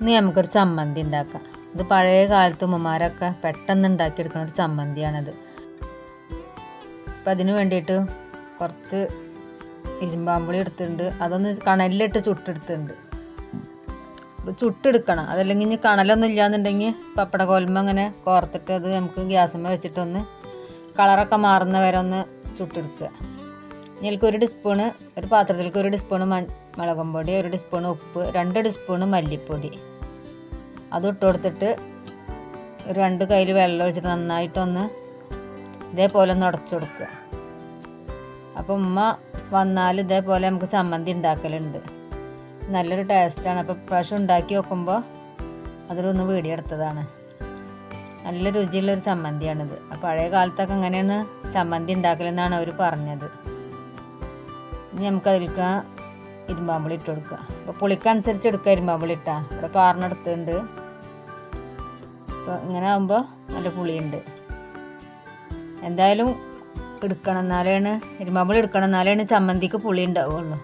ഇനി നമുക്കൊരു ചമ്മന്തി ഉണ്ടാക്കാം. ഇത് പഴയ കാലത്ത് ഉമ്മമാരൊക്കെ പെട്ടെന്ന് ഉണ്ടാക്കിയെടുക്കുന്ന ഒരു ചമ്മന്തിയാണത്. അപ്പം അതിന് വേണ്ടിയിട്ട് കുറച്ച് ഇരുമ്പാമ്പുളി എടുത്തിട്ടുണ്ട്. അതൊന്ന് കണലിലിട്ട് ചുട്ടെടുത്തിട്ടുണ്ട്. ചുട്ടെടുക്കണം. അതല്ലെങ്കിൽ ഇനി കണലൊന്നും ഇല്ലാന്നുണ്ടെങ്കിൽ പപ്പട കോലുമ്പ അങ്ങനെ കോർത്തിട്ട് അത് നമുക്ക് ഗ്യാസുമ്മ വെച്ചിട്ടൊന്ന് കളറൊക്കെ മാറുന്ന വരെ ഒന്ന് ചുട്ടെടുക്കുക. ഇതിലേക്ക് ഒരു ടീസ്പൂണ് ഒരു പാത്രത്തിലേക്ക് ഒരു ടീസ്പൂണ് മ മുളകും പൊടി ഒരു ടീസ്പൂണ് ഉപ്പ് രണ്ട് ടീസ്പൂണ് മല്ലിപ്പൊടി. അത് ഇട്ട് കൊടുത്തിട്ട് ഒരു രണ്ട് കയ്യിൽ വെള്ളം ഒഴിച്ചിട്ട് നന്നായിട്ടൊന്ന് ഇതേപോലെ ഒന്ന് ഉടച്ചു കൊടുക്കുക അപ്പോൾ ഉമ്മ വന്നാൽ ഇതേപോലെ നമുക്ക് ചമ്മന്തി ഉണ്ടാക്കലുണ്ട്. നല്ലൊരു ടേസ്റ്റാണ് അപ്പോൾ പ്രാവശ്യം ഉണ്ടാക്കി വെക്കുമ്പോൾ അതിലൊന്ന് വീടിയെടുത്തതാണ്. നല്ല രുചിയുള്ളൊരു ചമ്മന്തിയാണിത്. അപ്പോൾ പഴയ കാലത്തൊക്കെ അങ്ങനെയാണ് ചമ്മന്തി ഉണ്ടാക്കലെന്നാണ് അവർ പറഞ്ഞത്. ഇനി നമുക്കതിലേക്ക് ഇരുമ്പാമ്പുളി ഇട്ട് കൊടുക്കുക അപ്പോൾ പുളിക്കനുസരിച്ച് എടുക്കുക ഇരുമ്പാമ്പുളി ഇട്ടാൽ ഇവിടെ പാറിനെടുത്തുണ്ട് അപ്പോൾ ഇങ്ങനെ ആകുമ്പോൾ നല്ല പുളിയുണ്ട്. എന്തായാലും എടുക്കണം എന്നാലാണ് ഇരുമ്പാമ്പുളി എടുക്കണം എന്നാലാണ് ചമ്മന്തിക്ക് പുളി ഉണ്ടാവുള്ളൂ.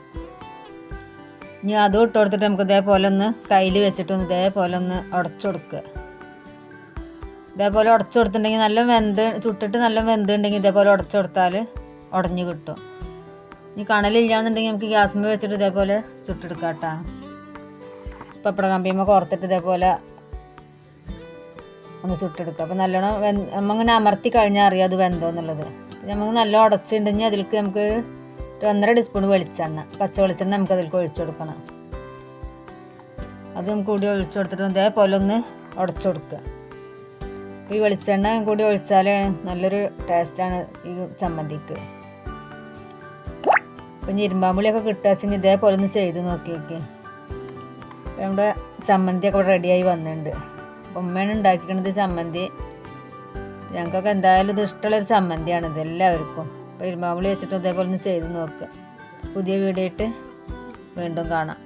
ഇനി അതും ഇട്ട് കൊടുത്തിട്ട് നമുക്ക് ഇതേപോലെ ഒന്ന് കയ്യിൽ വെച്ചിട്ടൊന്ന് ഇതേപോലെ ഒന്ന് ഉടച്ചു കൊടുക്കുക. ഇതേപോലെ ഉടച്ചു കൊടുത്തിട്ടുണ്ടെങ്കിൽ നല്ല വെന്ത് ചുട്ടിട്ട് നല്ല വെന്ത് ഉണ്ടെങ്കിൽ ഇതേപോലെ ഉടച്ചു കൊടുത്താൽ ഉടഞ്ഞു കിട്ടും. ഇനി കണലില്ലാന്നുണ്ടെങ്കിൽ നമുക്ക് ഗ്യാസ്മ വെച്ചിട്ട് ഇതേപോലെ ചുട്ടെടുക്കാം കേട്ടോ. പപ്പട കമ്പിയമ്മ കോർത്തിട്ട് ഇതേപോലെ ഒന്ന് ചുട്ടെടുക്കുക. അപ്പോൾ നല്ലോണം വെ നമ്മങ്ങനെ അമർത്തി കഴിഞ്ഞാൽ അറിയാം അത് വെന്തോ എന്നുള്ളത്. നമുക്ക് നല്ല ഉടച്ചിട്ടുണ്ടെങ്കിൽ അതിലേക്ക് നമുക്ക് ഒരു ഒന്നര ടീസ്പൂൺ വെളിച്ചെണ്ണ പച്ച വെളിച്ചെണ്ണ നമുക്ക് അതിലേക്ക് ഒഴിച്ചു കൊടുക്കണം. അത് നമുക്ക് കൂടി ഒഴിച്ചു കൊടുത്തിട്ട് ഇതേപോലെ ഒന്ന് ഉടച്ചു കൊടുക്കുക. ഈ വെളിച്ചെണ്ണ കൂടി ഒഴിച്ചാൽ നല്ലൊരു ടേസ്റ്റാണ് ഈ ചമ്മന്തിക്ക്. ഇപ്പം ഇരുമ്പാമ്പുളിയൊക്കെ കിട്ടുകയെങ്കിൽ ഇതേപോലെ ഒന്ന് ചെയ്ത് നോക്കി നമ്മുടെ ചമ്മന്തിയൊക്കെ ഇവിടെ റെഡിയായി വന്നിട്ടുണ്ട് ഉമ്മയാണ് ഉണ്ടാക്കിക്കണത് ചമ്മന്തി. ഞങ്ങൾക്കൊക്കെ എന്തായാലും ഇത് ഇഷ്ടമുള്ളൊരു ചമ്മന്തിയാണ് ഇത് എല്ലാവർക്കും. അപ്പോൾ വെച്ചിട്ട് ഇതേപോലെ ഒന്ന് ചെയ്ത് നോക്കുക പുതിയ വീഡിയോ ആയിട്ട് വീണ്ടും കാണാം.